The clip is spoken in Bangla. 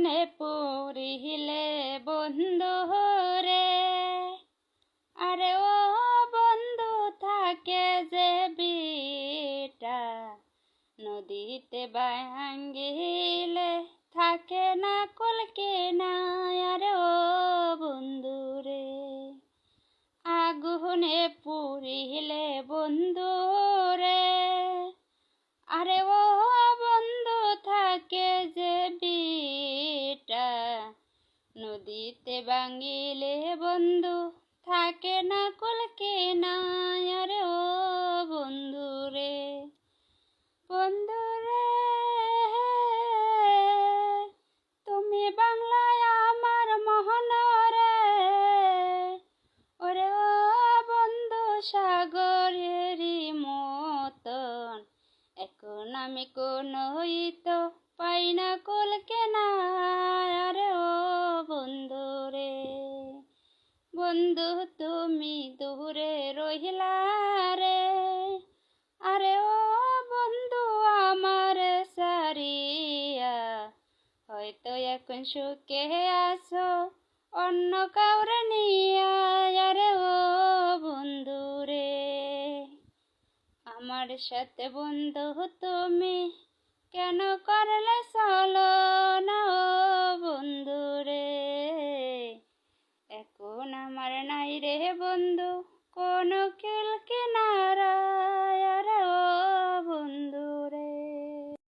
আগুনে পুরিলে বন্ধু রে। আরে ও বন্ধু, থাকে যে বিটা। নদীতে ভাঙ্গিলে থাকে না কলকে না আরে ও বন্ধু রে, আগুনে পুরিলে বন্ধু রে। আরে ও বন্ধু, থাকে যে নদীতে বাঙিলে বন্ধু, থাকে না কলকে না আরে ও বন্ধু রে বন্ধু রে তুমি বাংলায় আমার মহন রে ওরে ও বন্ধু, সাগরেরই মতন। এখন আমি কোনো পাই না কলকে না বন্ধু, তুমি দূরে রহিলা রে। আরে ও বন্ধু, আমার সারিয়া, হয়তো এখন সুখে আসো অন্য কাউরে নিয়া আরে ও বন্ধু রে, আমার সাথে বন্ধু তুমি কেন করলে চলো? বন্ধু কোনো কিলকে না